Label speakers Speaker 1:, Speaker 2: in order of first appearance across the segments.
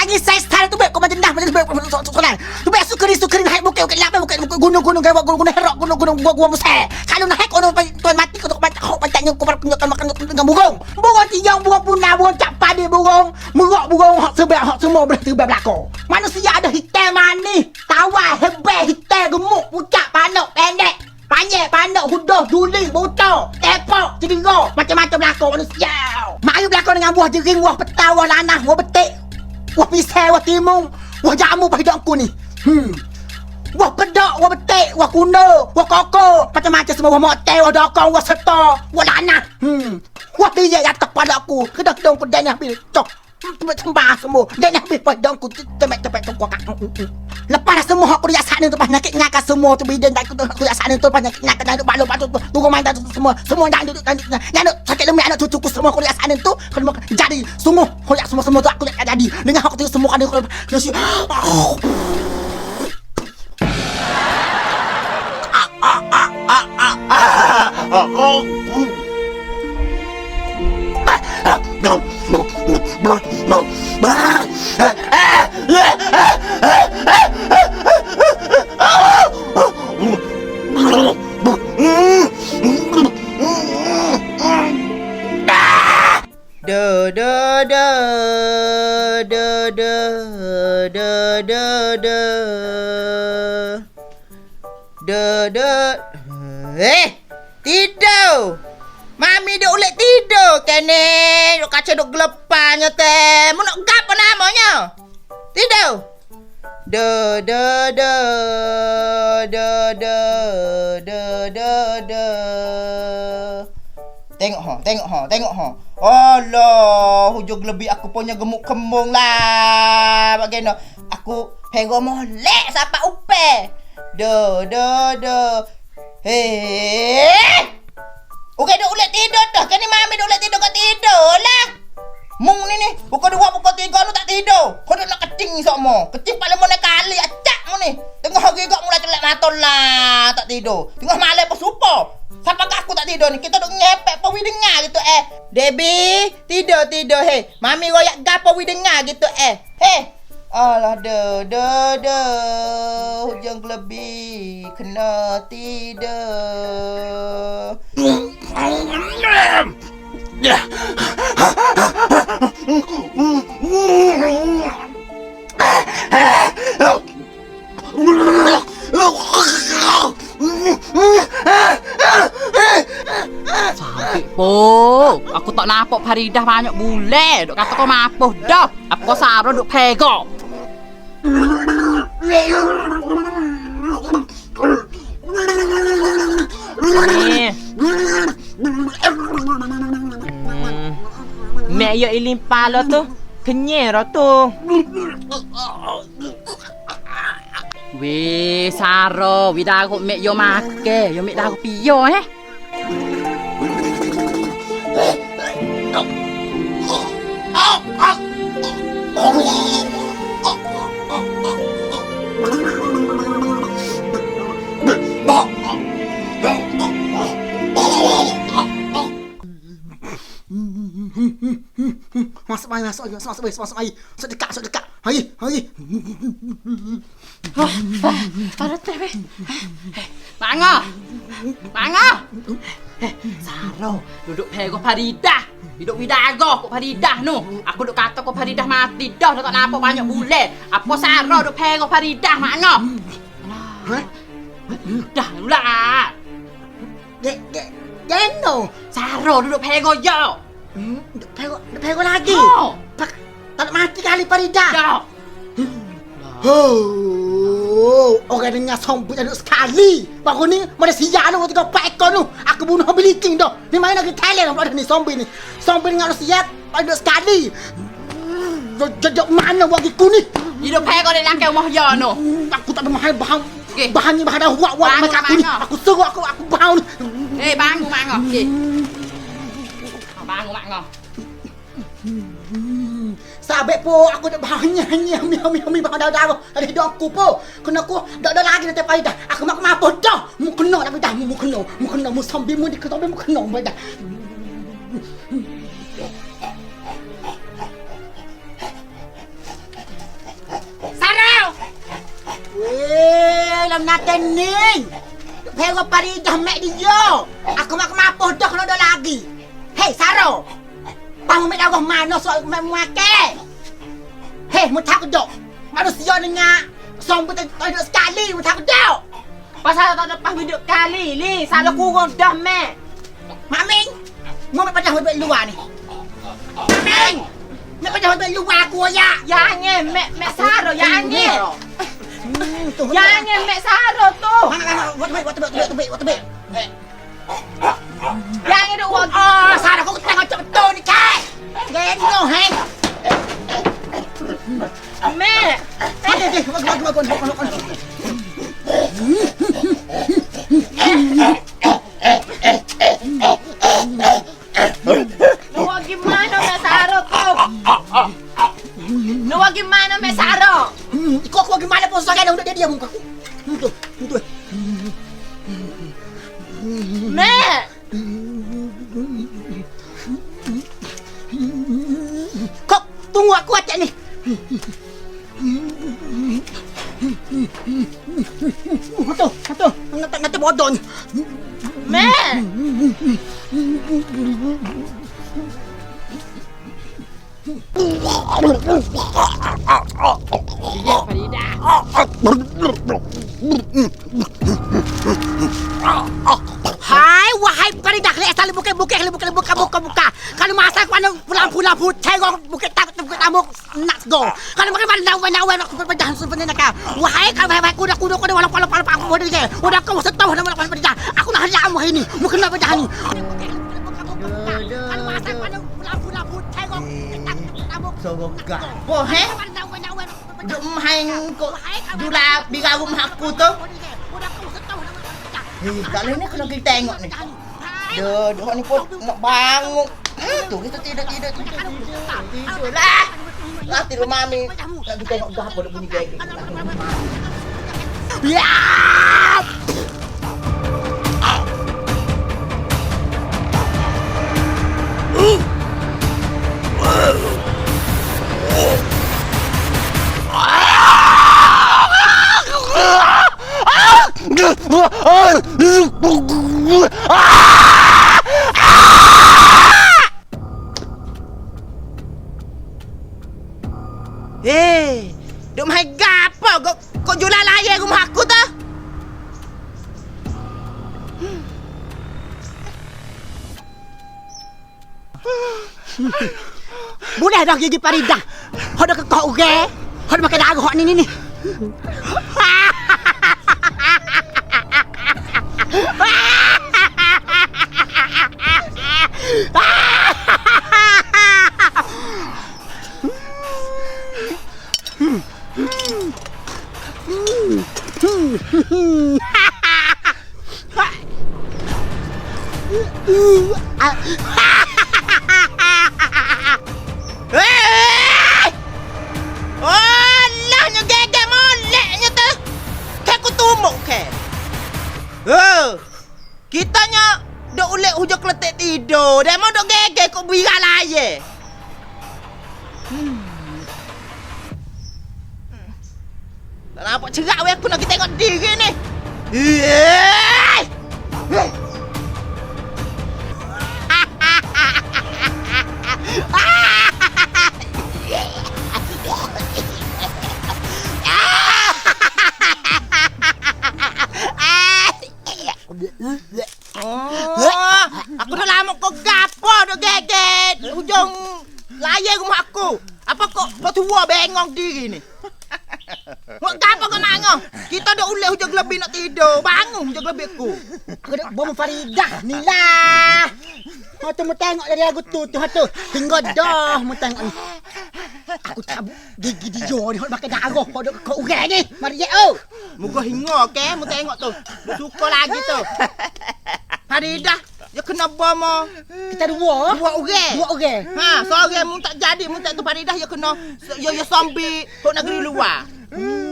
Speaker 1: lagi saya style tu baik kau macam dah macam soalan. Tu baik sukri sukri naik bukit bukit lap bukit gunung gunung gua gunung herok gunung gunung gua gua musai. Kalau naik kau tuan mati kau tak kau pancaknya kau perkenyakan makan dengan burung. Burung tiang burung punah burung cap padi burung. Merok burung hak sebab hak semua boleh terbaik belakang. Manusia ada hitam manis, tawar hebat hitam gemuk pucat panok pendek. Panjang, pandok, hudoh, juli, buta, tepok, cedera, macam-macam belakang manusia. Mari belakang dengan buah jering, buah petau, buah lanah, buah betik, wapisai wakimung wajamu bahidak aku ni. Hmm. Wah pedok, wah betik, wah kuno, wah koko, macam-macam semua wah motel, wah dokong, wah setor, wah lanah. Hmm. Wah dia yang atas pada aku. Kedah-kedah pedang ni habis. Cok. Sembah semua. Dan habis pada aku. Tempat-tempat tu kuat. Lepas dah semua aku riak sana tu pas nyakit nyakat semua tu bidan tak aku riak sana tu pas nyakit nyakat dan balu batu tu tunggu main tu semua semua dah duduk dan nyana sakit lemah anak cucuku semua aku riak sana tu kalau jadi sungguh aku riak semua semua tu aku jadi dengan aku tengok semua kan aku nasi
Speaker 2: đơ đơ đơ đơ đơ đơ đơ đơ. Đơ đơ. Ê tít đâu? Mami duk ulik tidur kan ni Duk kaca duk gelepanya teh Mu nak gap apa namanya Tidur Da da da da da da da da Tengok ha, tengok ha, tengok ha. Alah, hujung lebih aku punya gemuk kembung lah. Bagaimana? Aku hero molek sampai upe. Do do do. Hei. Okey, duk ulet tidur dah. Kan ni mami duk ulet tidur kau tidur lah. Mung ni ni, pukul dua, pukul tiga lu tak tidur. Kau dah nak kecing semua. Kecing paling mana kali, acak mu ni. Tengah hari kau mulai celak mata lah, tak tidur. Tengah malam pun super. Sampai kat aku tak tidur ni. Kita duk ngepek pun we dengar gitu eh. Debbie, tidur tidur hey. Mami royak gapo we dengar gitu eh. Hey. Alah de de de hujung lebih kena tidur.
Speaker 3: Aku tak nampak Faridah banyak bule. Duk kata kau mapuh dah. Apa kau sarah duk pegok. Ni. Mm. Meyo ilim palo to. Kenyero to. Wih, saro. Widah aku meyo make. Yo meyo aku piyo, eh.
Speaker 1: Masuk mari masuk masuk masuk masuk masuk mari. Masuk dekat masuk dekat. Mari mari.
Speaker 3: Ada teh weh. Mango. Mango. Eh, Saro, duduk pego Faridah. Duduk widago kok Faridah nu. Aku duk kata kok Faridah mati dah dah tak nampak banyak bule. Apa Saro duk pego Faridah Mango?
Speaker 1: Hah?
Speaker 3: Dah lah.
Speaker 1: Dek dek Deno.
Speaker 3: Saro duduk pego yo.
Speaker 1: Hmm, pego pego lagi.
Speaker 3: Oh.
Speaker 1: Pak tak mati kali Farida.
Speaker 3: Yo.
Speaker 1: Oh, orang dengar sombong ada sekali. Baru ni mana siap lu tengok pak ekor tu. Aku bunuh biliking dah. Ni main lagi Thailand pula ni zombie ni. Zombie dengar siap ada sekali. Jajak mana bagi ku ni?
Speaker 3: Duduk pego di langkau moh yo nu.
Speaker 1: Aku tak ada bahan bahan bahan ni bahan dah
Speaker 3: Bangun,
Speaker 1: macam aku ni.
Speaker 3: bangun.
Speaker 1: Aku suruh aku aku bau ni.
Speaker 3: Eh, bangun Mango. Okey bang mak kau.
Speaker 1: Sabek po aku dah banyak nyanyi ami ami ami bang dah dah. Ada hidup aku po. Kena aku dak ada lagi nanti pai dah. Aku mak mampu, dah. Mu kena lah, dah dah mu kena. Mu kena mu sambi mu dikot mu kena mu dah. Sarau. Weh, lam naten ni. Pergo pari dah mek dia. Aku mak mampu, dah kena dah lagi. Hei, Saro. Pamu mek dah mana so mek muake. Hei, mu tak dok. Manusia dengar som betul duduk sekali mu tak dok.
Speaker 3: Pasal tak hidup kali ni. Salah kurang dah, Mek.
Speaker 1: Maming, mu mek pada hotel luar ni. Pada hotel luar aku ya.
Speaker 3: Jangan, Mek. Mek Saro, jangan.
Speaker 1: Hmm, tu.
Speaker 3: Jangan, Mek Saro tu.
Speaker 1: Mana mana, waktu baik, waktu baik, waktu baik, waktu baik.
Speaker 3: Jangan duk wag.
Speaker 1: Oh, Sarah, kau tengok betul ni, Kai. Geno, heng.
Speaker 3: Mek.
Speaker 1: Okey, okey, bagus, bagus, bagus, bagus, bagus. Tunggu aku aja ni. Satu, satu. Ngata ngata bodoh ni. Hai, wahai peridak le asal buka buka le buka buka buka buka. Kalau masa aku pulang pulang put tengok buka tak buka tamu nak go. Kalau makan mana mana mana aku berpedah sebenarnya kau. Wahai kalau wahai kuda kuda kuda walau walau walau aku bodoh je. Udah kau setau nama walau peridak. Aku nak halam hari ni. Mungkin nak pedah ni. Kalau masa aku anu pulang pulang put tengok tak buka tamu.
Speaker 2: Sorok gapo, he? Duk main kok dula biga rumah aku tu. Hei, kali ni kena kita tengok ni. Duh, duh ni pun nak bangun. Hmm, tu kita tidur tidur tidur tidur tidur lah. Lah tidur mami. Nak kita tengok gapo
Speaker 1: Boleh dah gigi Farida. Hok dah kekok uge. Hok dah makan darah hok ni ni ni.
Speaker 2: Hei! bira layar. Hmm. Tak nampak cerak weh aku nak pergi tengok diri ni. Hei! Oh, tidur. Bangun hujung lebih aku.
Speaker 1: Aku dah bom Farida ni lah. Ha tu mu tengok dari aku tu tu ha tu. Tinggal dah mu tengok ni. Aku cabut gigi dia ni hok makan darah hok dak kau uge ni. Mari je oh.
Speaker 2: Muka hinga ke? Mu tengok tu. Suka lagi tu. Haridah, dia kena bom.
Speaker 1: Kita dua.
Speaker 2: Buat uge.
Speaker 1: Dua uge.
Speaker 2: Ha, seorang mu tak jadi, mu tak tu Faridah ya kena ya ya zombie hok negeri luar.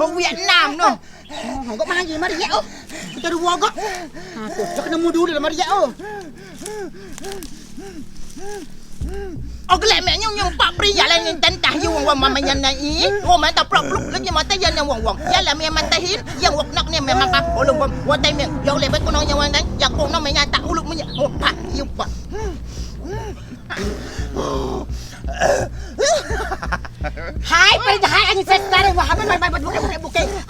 Speaker 2: Hok Vietnam tu.
Speaker 1: Oh, kau mari mari je oh. Kita dua kok. Ha tu. Dia kena mu dulu lah mari je oh.
Speaker 2: Oh gelap mek nyung nyung pak pri jalan yang tentah you wang wang mama yang nai. Wang mata prok prok lagi mata yang yang wang wang. Ya lah memang tahin yang wak nak ni memang apa. Olong wang wang tai mek. Yang lebih kono yang wang tai. Yang kono memang tak uluk menyak. Oh pak you pak.
Speaker 1: Hai, pada hai ani sekarang Muhammad mai mai bukan bukan bukan. Pada ada bukan hati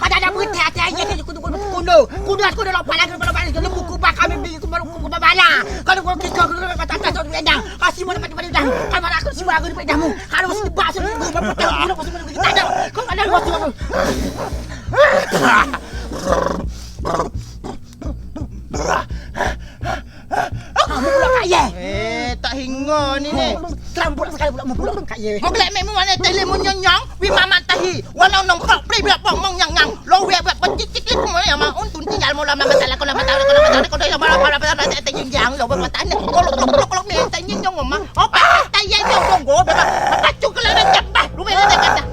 Speaker 1: aja ni kudu kudu kudu. Kudu kudu lo pala kudu pala kudu buku pak kami beli kudu kudu bala. Kalau kau kau kudu kata kata tu dah. Kasih mana pada pada dah. Kalau aku si aku di pedahmu. Kalau mesti kita ada. Kau ada.
Speaker 2: Eh tak hinga ni ni.
Speaker 1: Kelam pula sekali pula mu pula kaya.
Speaker 2: Mau gelap mek mu mana tele mu nyong nyong. Wi mama tahi. Walau nong prok pri bila pong mong yang yang. Lo we buat pecik cik cik mu ya ma un tun tinggal mu lama masalah ko lama tahu ko lama tahu ko dah mala mala mala mala tak yang yang lo buat tanya. Ko lo lo lo lo ni tak nyong nyong ma. Oh pa yang nyong nyong go. Pacu ke lah cepat. Lu me nak kata.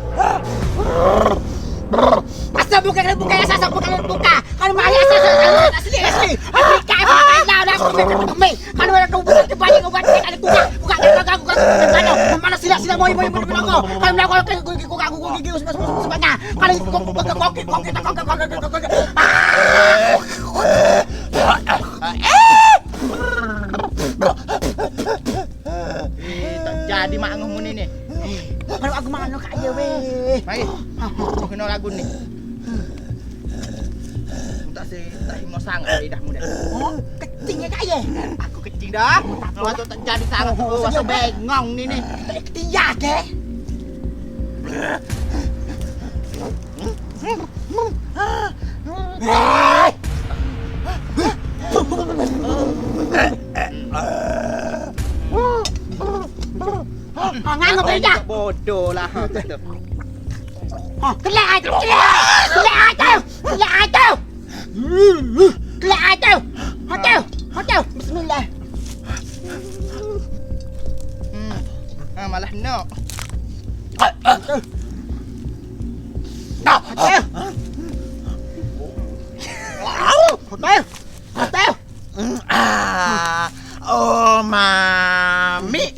Speaker 1: Asal buka kena buka asal asal buka kena buka. Kalau mana asal asal asli asli. Afrika Afrika lah dah asli kena kena. Kalau ada kau buka cepat kau buat ada buka buka buka buka buka. Mana mana sila sila boy boy boy kau. Kalau nak kau kau kau kau kau gigi semua semua sebagainya. Kalau kau kau kau kau kau kau kau kau kau kau.
Speaker 2: Eh tak jadi mak ngah mu ni ni.
Speaker 1: Kalau aku mana kaya weh.
Speaker 2: Mari. Mu kena lagu ni. Tak se tak hinga sangat dah mu dah.
Speaker 1: Oh, kecilnya kaya.
Speaker 2: Aku kecil dah. Kalau tu tak jadi sangat. Oh, rasa bengong ni ni.
Speaker 1: Iya ke? Hei! Oh, ngangok ka dah.
Speaker 2: Bodoh lah.
Speaker 1: Oh, kelak aja. Kelak aja. Kelak aja. Kelak aja. Hotel. Hotel. Bismillah.
Speaker 2: Hmm. Ha malah nak.
Speaker 1: Hotel. Hotel. Hotel.
Speaker 2: Ah. Oh, mami.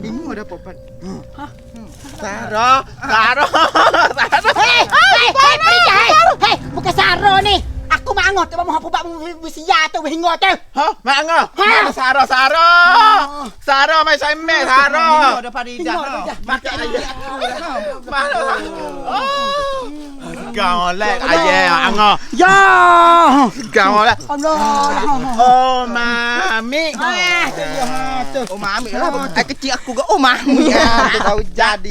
Speaker 2: Ini ada apa? Saro, Saro, Saro.
Speaker 1: Hei, hei, hei, pergi hei. Hei, bukan Saro ni. Mangot tu mau hapus bab sia tu hingo tu.
Speaker 2: Ha, mak ngah.
Speaker 1: Ha.
Speaker 2: Saro, Saro. Saro mai sai me Saro. Ada Farida. Makan aja. Mana? Oh. Kau lek aja angah.
Speaker 1: Ya.
Speaker 2: Kau lek.
Speaker 1: Allah.
Speaker 2: Oh, mami.
Speaker 1: Ah, tu dia ha tu.
Speaker 2: Oh, mami lah. Ai kecil aku ke oh, mami. Ya, tu tahu jadi.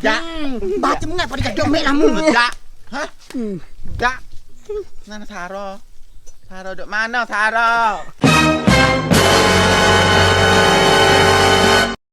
Speaker 2: Ja.
Speaker 1: Hmm, baca mengat pada gaduh mek 나는
Speaker 2: 달아 달아줘 만나 달아